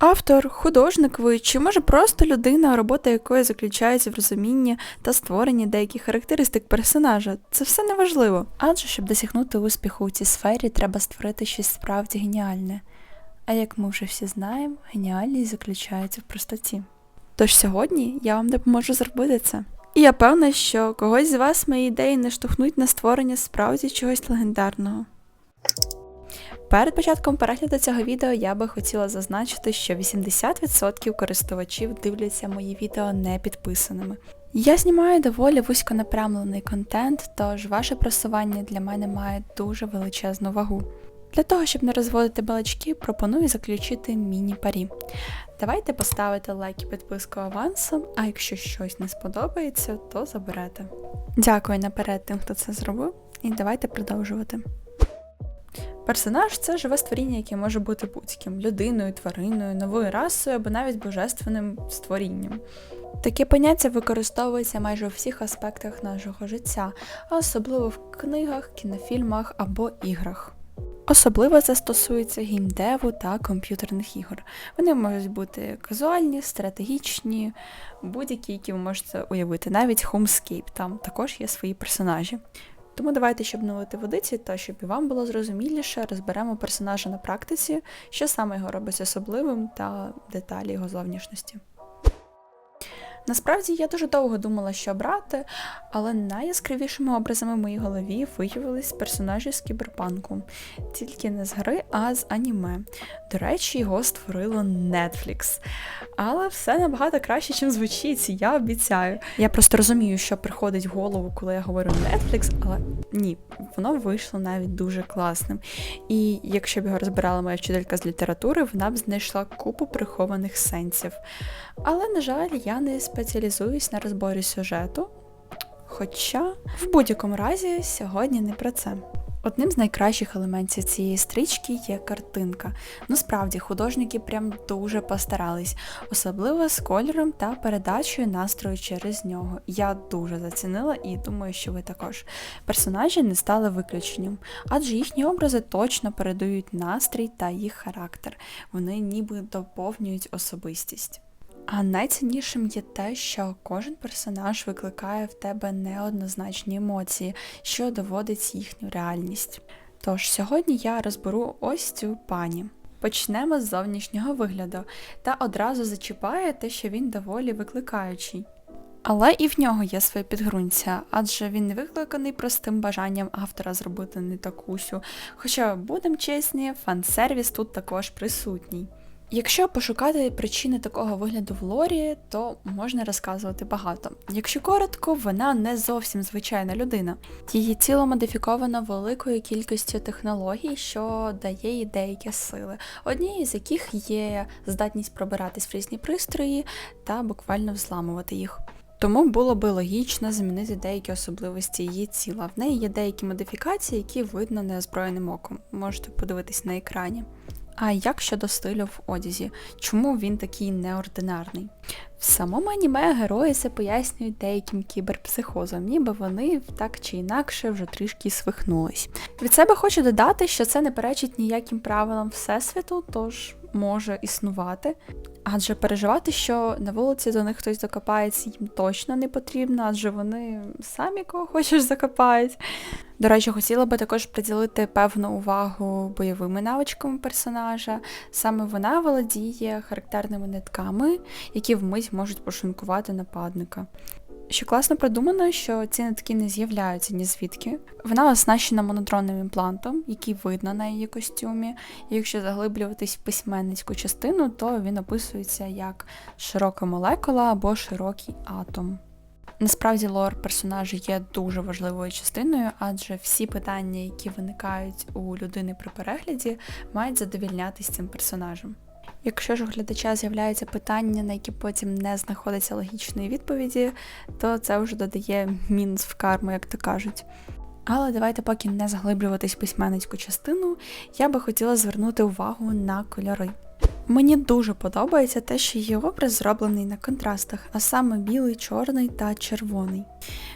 Автор, художник ви чи може просто людина, робота якої заключається в розумінні та створенні деяких характеристик персонажа. Це все неважливо. Адже щоб досягнути успіху у цій сфері, треба створити щось справді геніальне. А як ми вже всі знаємо, геніальність заключається в простоті. Тож сьогодні я вам допоможу зробити це. І я певна, що когось з вас мої ідеї не штовхнуть на створення справді чогось легендарного. Перед початком перегляду цього відео я би хотіла зазначити, що 80% користувачів дивляться мої відео не підписаними. Я знімаю доволі вузьконапрямлений контент, тож ваше просування для мене має дуже величезну вагу. Для того, щоб не розводити балачки, пропоную заключити міні-парі. Давайте поставите лайк і підписку авансом, а якщо щось не сподобається, то заберете. Дякую наперед тим, хто це зробив, і давайте продовжувати. Персонаж це живе створіння, яке може бути будь-ким людиною, твариною, новою расою або навіть божественним створінням. Таке поняття використовується майже у всіх аспектах нашого життя, а особливо в книгах, кінофільмах або іграх. Особливо це стосується геймдеву та комп'ютерних ігор. Вони можуть бути казуальні, стратегічні, будь-які, які ви можете уявити, навіть Homescape, там також є свої персонажі. Тому давайте, щоб не водиці, та щоб і вам було зрозуміліше, розберемо персонажа на практиці, що саме його робить особливим та деталі його зовнішності. Насправді я дуже довго думала, що брати, але найяскравішими образами в моїй голові виявились персонажі з кіберпанку. Тільки не з гри, а з аніме. До речі, його створило Netflix. Але все набагато краще, ніж звучить, я обіцяю. Я просто розумію, що приходить в голову, коли я говорю Netflix, але ні, воно вийшло навіть дуже класним. І якщо б його розбирала моя вчителька з літератури, вона б знайшла купу прихованих сенсів. Але, на жаль, я не спеціалізуюсь на розборі сюжету. Хоча, в будь-якому разі, сьогодні не про це. Одним з найкращих елементів цієї стрічки є картинка. Ну справді, художники прям дуже постарались, особливо з кольором та передачею настрою через нього. Я дуже зацінила і думаю, що ви також. Персонажі не стали виключенням, адже їхні образи точно передають настрій та їх характер. Вони ніби доповнюють особистість. А найціннішим є те, що кожен персонаж викликає в тебе неоднозначні емоції, що доводить їхню реальність. Тож сьогодні я розберу ось цю пані. Почнемо з зовнішнього вигляду та одразу зачіпає те, що він доволі викликаючий. Але і в нього є своє підґрунтя, адже він не викликаний простим бажанням автора зробити не такусю. Хоча, будемо чесні, фан-сервіс тут також присутній. Якщо пошукати причини такого вигляду в лорі, то можна розказувати багато. Якщо коротко, вона не зовсім звичайна людина. Її тіло модифіковано великою кількістю технологій, що дає їй деякі сили, однією з яких є здатність пробиратись в різні пристрої та буквально взламувати їх. Тому було би логічно змінити деякі особливості її тіла. В неї є деякі модифікації, які видно неозброєним оком. Можете подивитись на екрані. А як щодо стилю в одязі? Чому він такий неординарний? В самому аніме герої це пояснюють деяким кіберпсихозом, ніби вони так чи інакше вже трішки свихнулись. Від себе хочу додати, що це не перечить ніяким правилам Всесвіту, тож може існувати. Адже переживати, що на вулиці до них хтось закопається, їм точно не потрібно, адже вони самі кого хочеш закопають. До речі, хотіла би також приділити певну увагу бойовими навичками персонажа. Саме вона володіє характерними нитками, які вмить можуть пошинкувати нападника. Що класно продумано, що ці нитки не з'являються ні звідки. Вона оснащена монотронним імплантом, який видно на її костюмі. Якщо заглиблюватись в письменницьку частину, то він описується як широка молекула або широкий атом. Насправді лор персонажа є дуже важливою частиною, адже всі питання, які виникають у людини при перегляді, мають задовільнятись цим персонажем. Якщо ж у глядача з'являються питання, на які потім не знаходиться логічної відповіді, то це вже додає мінус в карму, як то кажуть. Але давайте поки не заглиблюватись письменницьку частину, я би хотіла звернути увагу на кольори. Мені дуже подобається те, що її образ зроблений на контрастах, а саме білий, чорний та червоний.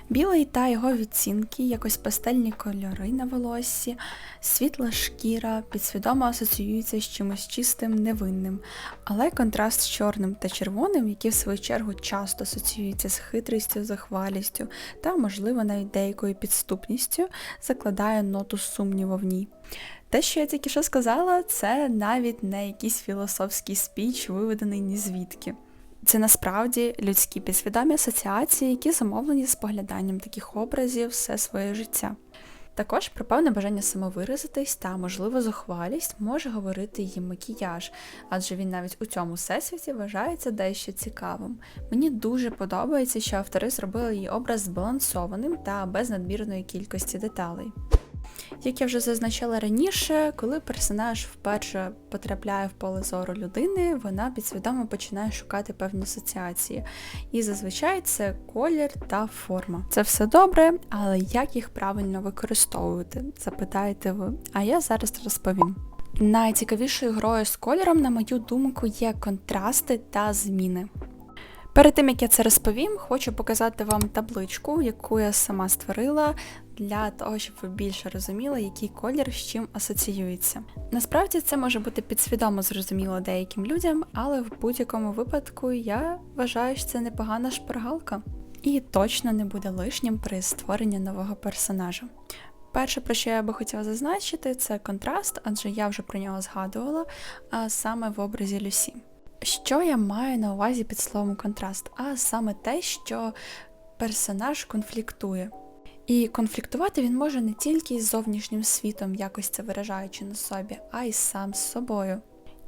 Білий та його відцінки, якось пастельні кольори на волоссі, світла шкіра підсвідомо асоціюються з чимось чистим, невинним, але контраст з чорним та червоним, які в свою чергу часто асоціюються з хитрістю, захвалістю та, можливо, навіть деякою підступністю, закладає ноту сумніву в ній. Те, що я тільки що сказала, це навіть не якийсь філософський спіч, виведений ні звідки. Це насправді людські підсвідомі асоціації, які замовлені спогляданням таких образів все своє життя. Також про певне бажання самовиразитись та, можливо, зухвалість може говорити її макіяж, адже він навіть у цьому всесвіті вважається дещо цікавим. Мені дуже подобається, що автори зробили її образ збалансованим та без надмірної кількості деталей. Як я вже зазначала раніше, коли персонаж вперше потрапляє в поле зору людини, вона підсвідомо починає шукати певні асоціації. І зазвичай це колір та форма. Це все добре, але як їх правильно використовувати? Запитаєте ви, а я зараз розповім. Найцікавішою грою з кольором, на мою думку, є контрасти та зміни. Перед тим як я це розповім, хочу показати вам табличку, яку я сама створила для того, щоб ви більше розуміли, який колір з чим асоціюється. Насправді це може бути підсвідомо зрозуміло деяким людям, але в будь-якому випадку я вважаю, що це непогана шпаргалка. І точно не буде лишнім при створенні нового персонажа. Перше, про що я би хотіла зазначити, це контраст, адже я вже про нього згадувала, а саме в образі Люсі. Що я маю на увазі під словом контраст? А саме те, що персонаж конфліктує. І конфліктувати він може не тільки із зовнішнім світом, якось це виражаючи на собі, а й сам з собою.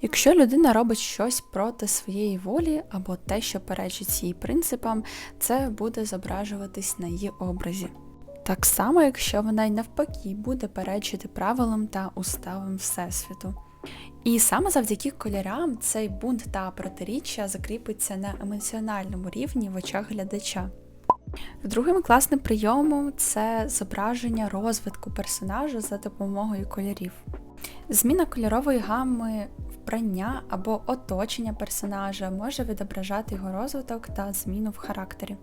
Якщо людина робить щось проти своєї волі або те, що перечить її принципам, це буде зображуватись на її образі. Так само, якщо вона й навпаки буде перечити правилам та уставам Всесвіту. І саме завдяки кольорам цей бунт та протиріччя закріпиться на емоціональному рівні в очах глядача. Другим класним прийомом це зображення розвитку персонажа за допомогою кольорів. Зміна кольорової гамми вбрання або оточення персонажа може відображати його розвиток та зміну в характері.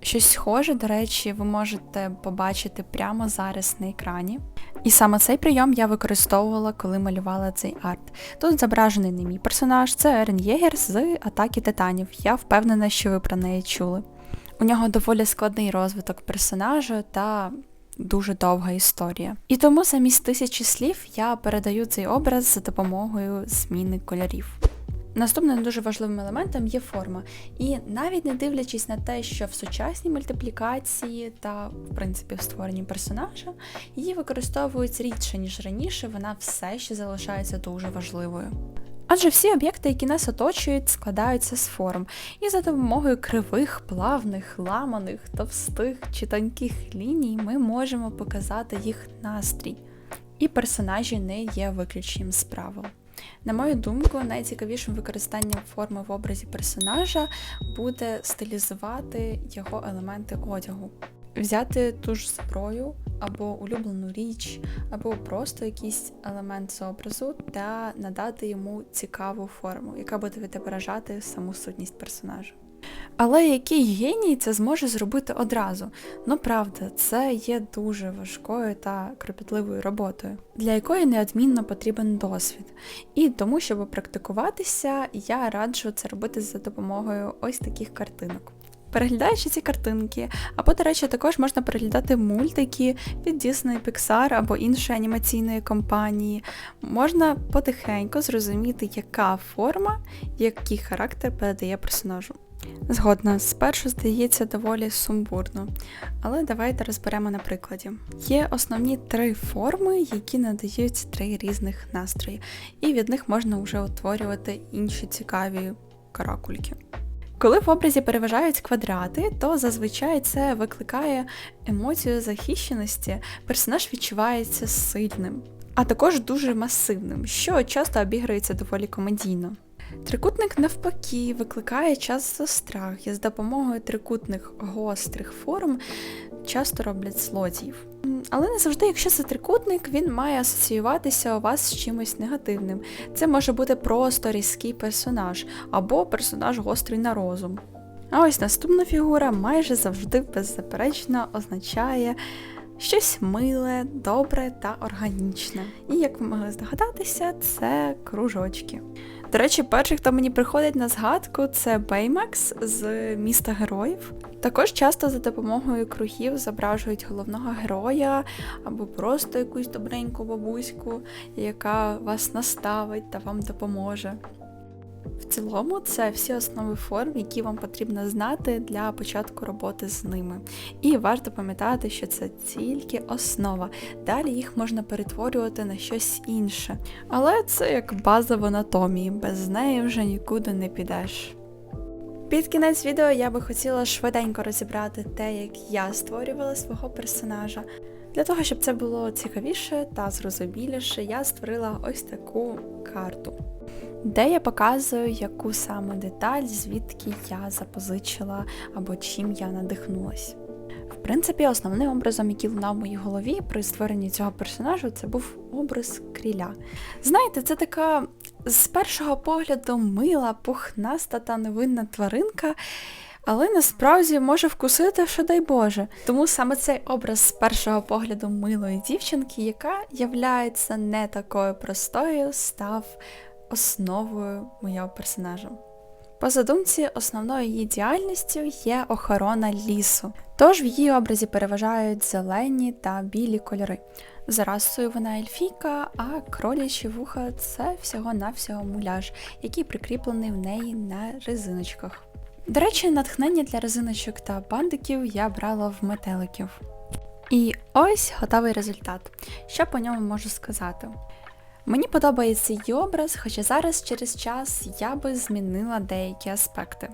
Щось схоже, до речі, ви можете побачити прямо зараз на екрані. І саме цей прийом я використовувала, коли малювала цей арт. Тут зображений не мій персонаж, це Ерен Єгер з Атаки Титанів. Я впевнена, що ви про неї чули. У нього доволі складний розвиток персонажа та дуже довга історія. І тому замість тисячі слів я передаю цей образ за допомогою зміни кольорів. Наступним дуже важливим елементом є форма. І навіть не дивлячись на те, що в сучасній мультиплікації та, в принципі, в створенні персонажа її використовують рідше, ніж раніше, вона все ще залишається дуже важливою. Адже всі об'єкти, які нас оточують, складаються з форм, і за допомогою кривих, плавних, ламаних, товстих чи тонких ліній ми можемо показати їх настрій. І персонажі не є виключенням з правил. На мою думку, найцікавішим використанням форми в образі персонажа буде стилізувати його елементи одягу. Взяти ту ж зброю або улюблену річ, або просто якийсь елемент з образу та надати йому цікаву форму, яка буде відображати саму сутність персонажа. Але який геній це зможе зробити одразу? Ну правда, це є дуже важкою та кропітливою роботою, для якої неодмінно потрібен досвід. І тому, щоб практикуватися, я раджу це робити за допомогою ось таких картинок. Переглядаючи ці картинки, або, до речі, також можна переглядати мультики від Disney, Pixar або іншої анімаційної компанії, можна потихеньку зрозуміти, яка форма, який характер передає персонажу. Згодна, спершу здається доволі сумбурно, але давайте розберемо на прикладі. Є основні три форми, які надають три різних настрої, і від них можна вже утворювати інші цікаві каракульки. Коли в образі переважають квадрати, то зазвичай це викликає емоцію захищеності, персонаж відчувається сильним, а також дуже масивним, що часто обіграється доволі комедійно. Трикутник навпаки викликає часто страх і з допомогою трикутних гострих форм часто роблять злодіїв. Але не завжди, якщо це трикутник, він має асоціюватися у вас з чимось негативним. Це може бути просто різкий персонаж або персонаж гострий на розум. А ось наступна фігура майже завжди беззаперечно означає щось миле, добре та органічне. І як ви могли здогадатися, це кружочки. До речі, перший, хто мені приходить на згадку, це Беймакс з міста героїв. Також часто за допомогою кругів зображують головного героя або просто якусь добреньку бабуську, яка вас наставить та вам допоможе. В цілому, це всі основи форм, які вам потрібно знати для початку роботи з ними. І варто пам'ятати, що це тільки основа. Далі їх можна перетворювати на щось інше. Але це як база в анатомії, без неї вже нікуди не підеш. Під кінець відео я би хотіла швиденько розібрати те, як я створювала свого персонажа. Для того, щоб це було цікавіше та зрозуміліше, я створила ось таку карту де я показую, яку саме деталь, звідки я запозичила або чим я надихнулась. В принципі, основним образом, який лунав в моїй голові при створенні цього персонажу, це був образ кріля. Знаєте, це така з першого погляду мила, пухнаста та невинна тваринка. Але насправді може вкусити, що дай Боже. Тому саме цей образ з першого погляду милої дівчинки, яка являється не такою простою, став основою моєго персонажа. По задумці, основною її діяльністю є охорона лісу, тож в її образі переважають зелені та білі кольори. За расою вона ельфійка, а кролячі вуха це всього-навсього муляж, який прикріплений в неї на резиночках. До речі, натхнення для резиночок та бандиків я брала в метеликів. І ось готовий результат. Що по ньому можу сказати? Мені подобається її образ, хоча зараз через час я би змінила деякі аспекти.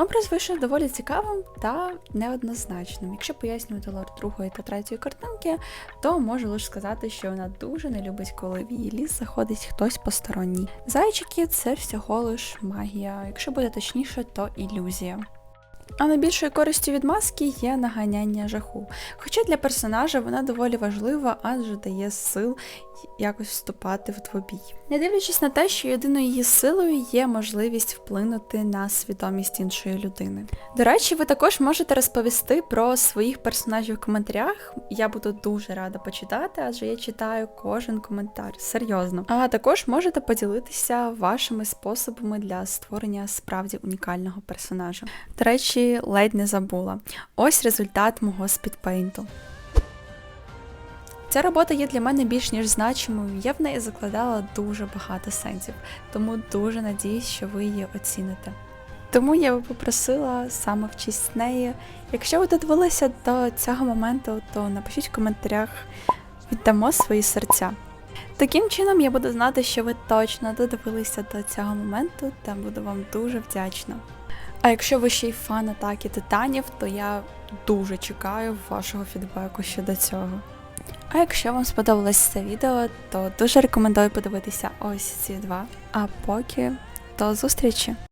Образ вийшов доволі цікавим та неоднозначним. Якщо пояснювати лор другої та третьої картинки, то можу лише сказати, що вона дуже не любить, коли в її ліс заходить хтось посторонній. Зайчики це всього лиш магія, якщо буде точніше, то ілюзія. А найбільшою користю від маски є наганяння жаху. Хоча для персонажа вона доволі важлива, адже дає сил якось вступати в двобій. Не дивлячись на те, що єдиною її силою є можливість вплинути на свідомість іншої людини. До речі, ви також можете розповісти про своїх персонажів в коментарях. Я буду дуже рада почитати, адже я читаю кожен коментар, серйозно. А також можете поділитися вашими способами для створення справді унікального персонажа. До речі, ледь не забула. Ось результат мого спідпейнту. Ця робота є для мене більш ніж значимою, я в неї закладала дуже багато сенсів, тому дуже надіюсь, що ви її оціните. Тому я би попросила саме в честь неї. Якщо ви додивилися до цього моменту, то напишіть в коментарях, віддамо свої серця. Таким чином я буду знати, що ви точно додивилися до цього моменту, та буду вам дуже вдячна. А якщо ви ще й фан атаки титанів, то я дуже чекаю вашого фідбеку щодо цього. А якщо вам сподобалось це відео, то дуже рекомендую подивитися ось ці два. А поки до зустрічі!